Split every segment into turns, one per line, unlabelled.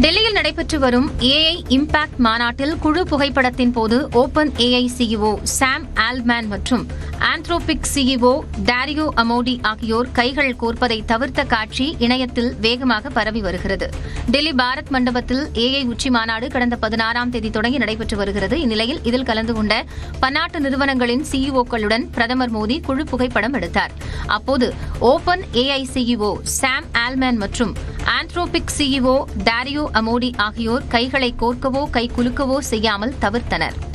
டெல்லியில் நடைபெற்று வரும் ஏஐ இம்பாக்ட் மாநாட்டில் குழு புகைப்படத்தின் போது Open AI CEO Sam Altman மற்றும் ஆந்த்ரோபிக் சிஇஓ டாரியோ அமோடி ஆகியோர் கைகள் கோர்ப்பதை தவிர்த்த காட்சி இணையத்தில் வேகமாக பரவி வருகிறது. டெல்லி பாரத் மண்டபத்தில் ஏஐ உச்சி மாநாடு கடந்த பதினாறாம் தேதி தொடங்கி நடைபெற்று வருகிறது. இந்நிலையில் இதில் கலந்து கொண்ட பன்னாட்டு நிறுவனங்களின் சிஇஓக்களுடன் பிரதமர் மோடி குழு புகைப்படம் எடுத்தார். அப்போது Open AI CEO Sam Altman மற்றும் ஆந்த்ரோபிக் சிஇஓ டாரியோ அமோடி ஆகியோர் கைகளை கோர்க்கவோ கை குலுக்கவோ செய்யாமல் தவிர்த்தனர்.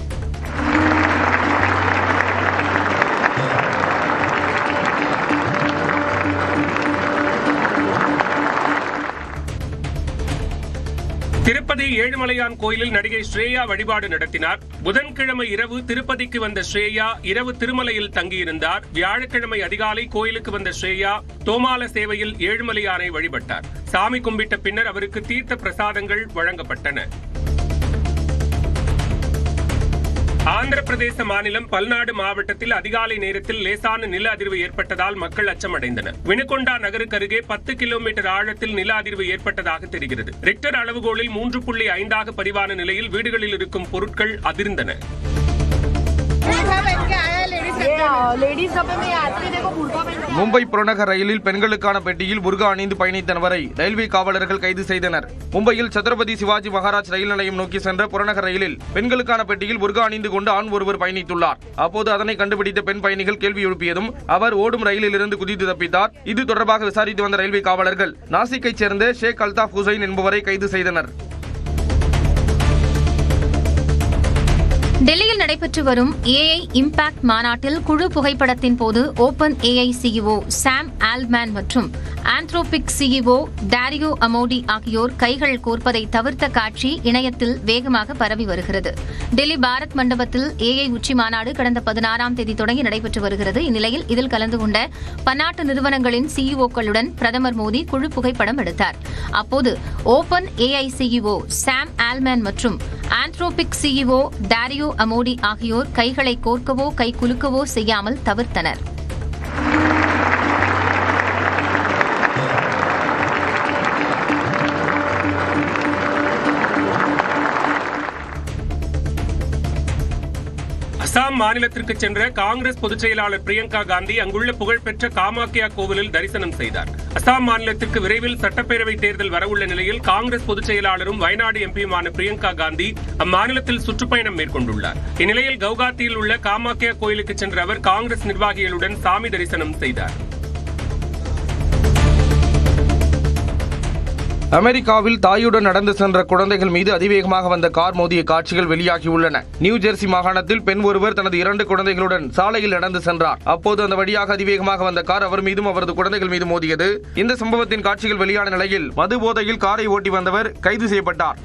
திருப்பதி ஏழுமலையான் கோயிலில் நடிகை ஸ்ரேயா வழிபாடு நடத்தினார். புதன்கிழமை இரவு திருப்பதிக்கு வந்த ஸ்ரேயா இரவு திருமலையில் தங்கியிருந்தார். வியாழக்கிழமை அதிகாலை கோயிலுக்கு வந்த ஸ்ரேயா தோமால சேவையில் ஏழுமலையானை வழிபட்டார். சாமி கும்பிட்ட பின்னர் அவருக்கு தீர்த்த பிரசாதங்கள் வழங்கப்பட்டன. ஆந்திர பிரதேச மாநிலம் பல்நாடு மாவட்டத்தில் அதிகாலை நேரத்தில் லேசான நில அதிர்வு ஏற்பட்டதால் மக்கள் அச்சமடைந்தனர். வினுகொண்டா நகருக்கு அருகே பத்து கிலோமீட்டர் ஆழத்தில் நில அதிர்வு ஏற்பட்டதாக தெரிகிறது. ரிக்டர் அளவுகோலில் மூன்று புள்ளி ஐந்தாக பதிவான நிலையில் வீடுகளில் இருக்கும் பொருட்கள் அதிர்ந்தன.
மும்பை புறநகர் ரயிலில் பெண்களுக்கான பெட்டியில் புர்கா அணிந்து பயணித்த நபரை ரயில்வே காவலர்கள் கைது செய்தனர். மும்பையில் சத்ரபதி சிவாஜி மகாராஜ் ரயில் நிலையம் நோக்கி சென்ற புறநகர் ரயிலில் பெண்களுக்கான பெட்டியில் புர்கா அணிந்து கொண்டு ஆண் ஒருவர் பயணித்துள்ளார். அப்போது அதனை கண்டுபிடித்த பெண் பயணிகள் கேள்வி எழுப்பியதும் அவர் ஓடும் ரயிலிலிருந்து குதித்து தப்பித்தார். இது தொடர்பாக விசாரித்து வந்த ரயில்வே காவலர்கள் நாசிக்கைச் சேர்ந்த ஷேக் அல்தாப் ஹுசைன் என்பவரை கைது செய்தனர்.
டெல்லியில் நடைபெற்று வரும் ஏஐ இம்பாக்ட் மாநாட்டில் குழு புகைப்படத்தின் போது Open AI CEO Sam Altman மற்றும் ஆந்த்ரோபிக் சிஇஓ டாரியோ அமோடி ஆகியோர் கைகள் கோர்ப்பதை தவிர்த்த காட்சி இணையத்தில் வேகமாக பரவி வருகிறது. டெல்லி பாரத் மண்டபத்தில் ஏஐ உச்சி மாநாடு கடந்த பதினாறாம் தேதி தொடங்கி நடைபெற்று வருகிறது. இந்நிலையில் இதில் கலந்து கொண்ட பன்னாட்டு நிறுவனங்களின் சிஇஓக்களுடன் பிரதமர் மோடி குழு புகைப்படம் எடுத்தார். அப்போது Open AI CEO Sam Altman மற்றும் ஆந்த்ரோபிக் சிஇஓ டாரியோ அமோடி ஆகியோர் கைகளை கோர்க்கவோ கை குலுக்கவோ செய்யாமல் தவிர்த்தனர்.
அசாம் மாநிலத்திற்கு சென்ற காங்கிரஸ் பொதுச் செயலாளர் பிரியங்கா காந்தி அங்குள்ள புகழ்பெற்ற காமாக்கியா கோவிலில் தரிசனம் செய்தார். அசாம் மாநிலத்திற்கு விரைவில் சட்டப்பேரவை தேர்தல் வரவுள்ள நிலையில் காங்கிரஸ் பொதுச் செயலாளரும் வயநாடு எம்பியுமான பிரியங்கா காந்தி அம்மாநிலத்தில் சுற்றுப்பயணம் மேற்கொண்டுள்ளார். இந்நிலையில் கவுகாத்தியில் உள்ள காமாக்கியா கோயிலுக்கு சென்ற அவர் காங்கிரஸ் நிர்வாகிகளுடன் சாமி தரிசனம் செய்தார்.
அமெரிக்காவில் தாயுடன் நடந்து சென்ற குழந்தைகள் மீது அதிவேகமாக வந்த கார் மோதிய காட்சிகள் வெளியாகியுள்ளன. நியூ ஜெர்சி மாகாணத்தில் பெண் ஒருவர் தனது இரண்டு குழந்தைகளுடன் சாலையில் நடந்து சென்றார். அப்போது அந்த வழியாக அதிவேகமாக வந்த கார் அவர் மீதும் அவரது குழந்தைகள் மீது மோதியது. இந்த சம்பவத்தின் காட்சிகள் வெளியான நிலையில் மது போதையில் காரை ஓட்டி வந்தவர் கைது செய்யப்பட்டார்.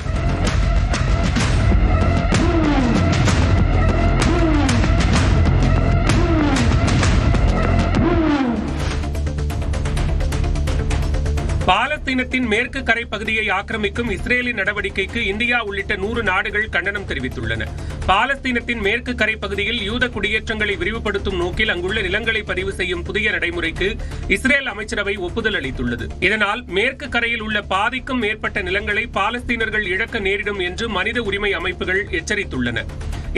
பாலஸ்தீனத்தின் மேற்கு கரை பகுதியை ஆக்கிரமிக்கும் இஸ்ரேலின் நடவடிக்கைக்கு இந்தியா உள்ளிட்ட நூறு நாடுகள் கண்டனம் தெரிவித்துள்ளன. பாலஸ்தீனத்தின் மேற்கு கரை பகுதியில் யூத குடியேற்றங்களை விரிவுபடுத்தும் நோக்கில் அங்குள்ள நிலங்களை பதிவு செய்யும் புதிய நடைமுறைக்கு இஸ்ரேல் அமைச்சரவை ஒப்புதல் அளித்துள்ளது. இதனால் மேற்கு கரையில் உள்ள பாதிக்கும் மேற்பட்ட நிலங்களை பாலஸ்தீனர்கள் இழக்க நேரிடும் என்று மனித உரிமை அமைப்புகள் எச்சரித்துள்ளன.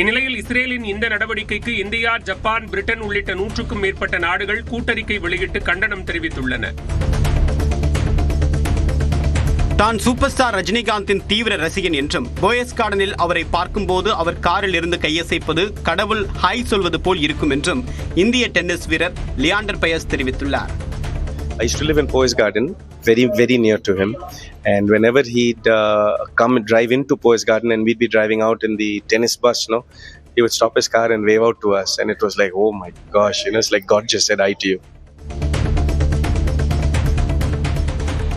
இந்நிலையில் இஸ்ரேலின் இந்த நடவடிக்கைக்கு இந்தியா ஜப்பான் பிரிட்டன் உள்ளிட்ட நூற்றுக்கும் மேற்பட்ட நாடுகள் கூட்டறிக்கை வெளியிட்டு கண்டனம் தெரிவித்துள்ளன.
தான் சூப்பர் ஸ்டார் ரஜினிகாந்தின் தீவிர ரசிகன் என்றும் போயஸ் கார்டனில் அவரை பார்க்கும்போது அவர் காரில் இருந்து கையசைப்பது கடவுள் ஹாய் சொல்வது போல் இருக்கும் என்றும் இந்திய டென்னிஸ் வீரர் லியாண்டர் பயஸ் தெரிவித்துள்ளார்
I used to live in Poise Garden, very, very near to him. And whenever he'd uh, come and drive into Poise Garden and we'd be driving out in the tennis bus, you know, he would stop his car and wave out to us. And it was like, oh my gosh, you know, it's like God just said hi to you.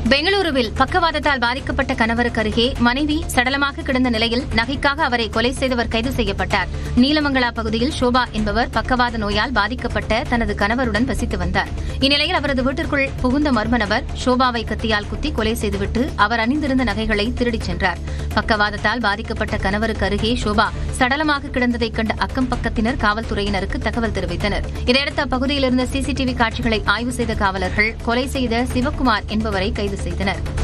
பெங்களூருவில் பக்கவாதத்தால் பாதிக்கப்பட்ட கணவருக்கு அருகே மனைவி சடலமாக கிடந்த நிலையில் நகைக்காக அவரை கொலை செய்தவர் கைது செய்யப்பட்டார். நீலமங்கலா பகுதியில் ஷோபா என்பவர் பக்கவாத நோயால் பாதிக்கப்பட்ட தனது கணவருடன் வசித்து வந்தார். இந்நிலையில் அவரது வீட்டிற்குள் புகுந்த மர்ம நபர் ஷோபாவை கத்தியால் குத்தி கொலை செய்துவிட்டு அவர் அணிந்திருந்த நகைகளை திருடிச் சென்றார். பக்கவாதத்தால் பாதிக்கப்பட்ட கணவருக்கு அருகே ஷோபா சடலமாக கிடந்ததைக் கண்ட அக்கம் பக்கத்தினர் காவல்துறையினருக்கு தகவல் தெரிவித்தனர். இதையடுத்து அப்பகுதியில் இருந்த சிசிடிவி காட்சிகளை ஆய்வு செய்த காவலர்கள் கொலை செய்த சிவக்குமார் என்பவரை கைது செய்தனர்.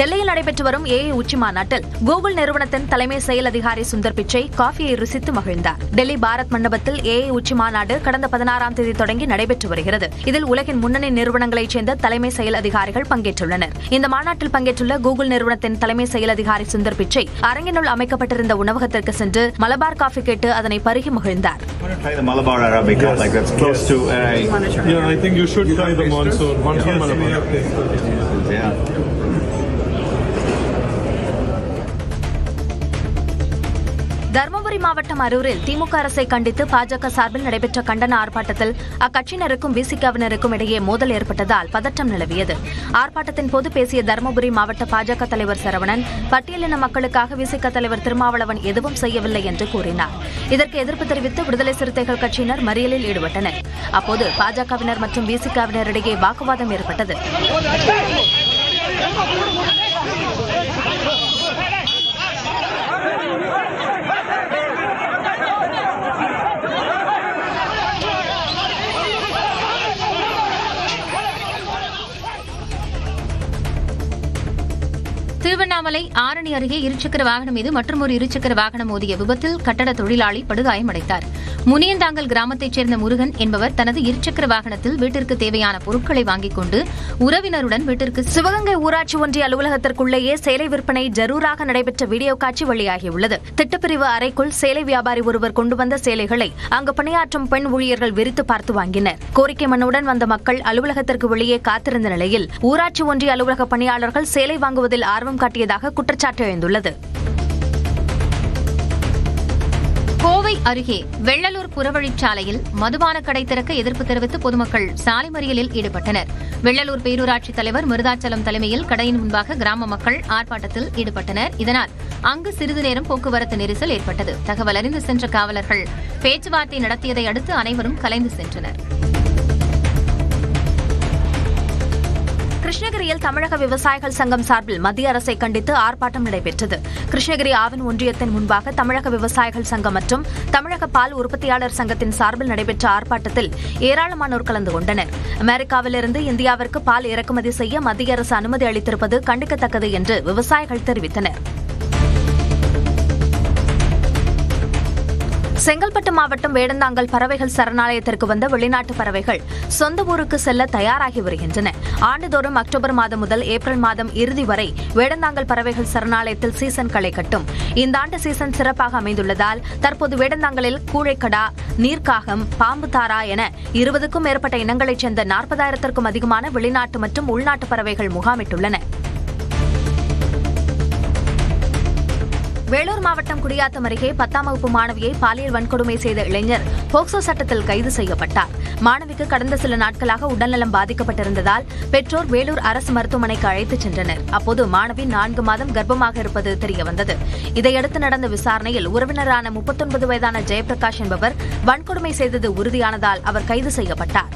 டெல்லியில் நடைபெற்று வரும் ஏஐ உச்சி மாநாட்டில் கூகுள் நிறுவனத்தின் தலைமை செயல் அதிகாரி சுந்தர் பிச்சை காஃபியை ருசித்து மகிழ்ந்தார். டெல்லி பாரத் மண்டபத்தில் ஏஐ உச்சி மாநாடு கடந்த பதினாறாம் தேதி தொடங்கி நடைபெற்று வருகிறது. இதில் உலகின் முன்னணி நிறுவனங்களைச் சேர்ந்த தலைமை செயல் அதிகாரிகள் பங்கேற்றுள்ளனர். இந்த மாநாட்டில் பங்கேற்றுள்ள கூகுள் நிறுவனத்தின் தலைமை செயல் அதிகாரி சுந்தர் பிச்சை அரங்கினுள் அமைக்கப்பட்டிருந்த உணவகத்திற்கு சென்று மலபார் காஃபி கேட்டு அதனை பருகி மகிழ்ந்தார்.
Want
தருமபுரி மாவட்டம் அரூரில் திமுக அரசை கண்டித்து பாஜக சார்பில் நடைபெற்ற கண்டன ஆர்ப்பாட்டத்தில் அக்கட்சியினருக்கும் விசிகவினருக்கும் இடையே மோதல் ஏற்பட்டதால் பதற்றம் நிலவியது. ஆர்ப்பாட்டத்தின் போது பேசிய தருமபுரி மாவட்ட பாஜக தலைவர் சரவணன் பட்டியலின மக்களுக்காக விசிக தலைவர் திருமாவளவன் எதுவும் செய்யவில்லை என்று கூறினார். இதற்கு எதிர்ப்பு தெரிவித்து விடுதலை சிறுத்தைகள் கட்சியினர் மறியலில் ஈடுபட்டனர். அப்போது பாஜகவினர் மற்றும் விசிகவினரிடையே வாக்குவாதம் ஏற்பட்டது.
திருவண்ணாமலை ஆரணி அருகே இருசக்கர வாகனம் மீது மற்றொரு இருசக்கர வாகனம் மோதிய விபத்தில் கட்டட தொழிலாளி படுகாயமடைந்தார். முனியந்தாங்கல் கிராமத்தைச் சேர்ந்த முருகன் என்பவர் தனது இருசக்கர வாகனத்தில் வீட்டிற்கு தேவையான பொருட்களை வாங்கிக் கொண்டு உறவினருடன் வீட்டிற்கு
சிவகங்கை ஊராட்சி ஒன்றிய அலுவலகத்திற்குள்ளேயே சேலை விற்பனை ஜரூராக நடைபெற்ற வீடியோ காட்சி வெளியாகியுள்ளது. திட்டப்பிரிவு அறைக்குள் சேலை வியாபாரி ஒருவர் கொண்டு வந்த சேலைகளை அங்கு பணியாற்றும் பெண் ஊழியர்கள் விரித்து பார்த்து வாங்கினர். கோரிக்கை மனுடன் வந்த மக்கள் அலுவலகத்திற்கு வெளியே காத்திருந்த நிலையில் ஊராட்சி ஒன்றிய அலுவலக பணியாளர்கள் சேலை வாங்குவதில் ஆர்வம் காட்டியதாக குற்றச்சாட்டு எழுந்துள்ளது.
கோவை அருகே வெள்ளலூர் புறவழிச்சாலையில் மதுபான கடை திறக்க எதிர்ப்பு தெரிவித்து பொதுமக்கள் சாலை மறியலில் ஈடுபட்டனர். வெள்ளலூர் பேரூராட்சி தலைவர் மிருதாச்சலம் தலைமையில் கடையின் முன்பாக கிராம மக்கள் ஆர்ப்பாட்டத்தில் ஈடுபட்டனர். இதனால் அங்கு சிறிது நேரம் போக்குவரத்து நெரிசல் ஏற்பட்டது. தகவல் அறிந்து சென்ற காவலர்கள் பேச்சுவார்த்தை நடத்தியதை அடுத்து அனைவரும் கலைந்து சென்றனர்.
கிருஷ்ணகிரியில் தமிழக விவசாயிகள் சங்கம் சார்பில் மத்திய அரசை கண்டித்து ஆர்ப்பாட்டம் நடைபெற்றது. கிருஷ்ணகிரி ஆவின் ஒன்றியத்தின் முன்பாக தமிழக விவசாயிகள் சங்கம் மற்றும் தமிழக பால் உற்பத்தியாளர் சங்கத்தின் சார்பில் நடைபெற்ற ஆர்ப்பாட்டத்தில் ஏராளமானோர் கலந்து கொண்டனர். அமெரிக்காவிலிருந்து இந்தியாவிற்கு பால் இறக்குமதி செய்ய மத்திய அரசு அனுமதி அளித்திருப்பது கண்டிக்கத்தக்கது என்று விவசாயிகள் தெரிவித்தனர். செங்கல்பட்டு மாவட்டம் வேடந்தாங்கல் பறவைகள் சரணாலயத்திற்கு வந்த வெளிநாட்டு பறவைகள் சொந்த ஊருக்கு செல்ல தயாராகி வருகின்றன. ஆண்டுதோறும் அக்டோபர் மாதம் முதல் ஏப்ரல் மாதம் இறுதி வரை வேடந்தாங்கல் பறவைகள் சரணாலயத்தில் சீசன் களை கட்டும். இந்த ஆண்டு சீசன் சிறப்பாக அமைந்துள்ளதால் தற்போது வேடந்தாங்கலில் கூழைக்கடா நீர்க்காகம் பாம்பு தாரா என இருபதுக்கும் மேற்பட்ட இனங்களைச் சேர்ந்த நாற்பதாயிரத்திற்கும் அதிகமான வெளிநாட்டு மற்றும் உள்நாட்டு பறவைகள் முகாமிட்டுள்ளன. வேலூர் மாவட்டம் குடியாத்தம் அருகே பத்தாம் வகுப்பு மாணவியை பாலியல் வன்கொடுமை செய்த இளைஞர் போக்சோ சட்டத்தில் கைது செய்யப்பட்டார். மாணவிக்கு கடந்த சில நாட்களாக உடல்நலம் பாதிக்கப்பட்டிருந்ததால் பெற்றோர் வேலூர் அரசு மருத்துவமனைக்கு அழைத்துச் சென்றனர். அப்போது மாணவி நான்கு மாதம் கர்ப்பமாக இருப்பது தெரியவந்தது. இதையடுத்து நடந்த விசாரணையில் உறவினரான முப்பத்தொன்பது வயதான ஜெயபிரகாஷ் என்பவர் வன்கொடுமை செய்தது உறுதியானதால் அவர் கைது செய்யப்பட்டார்.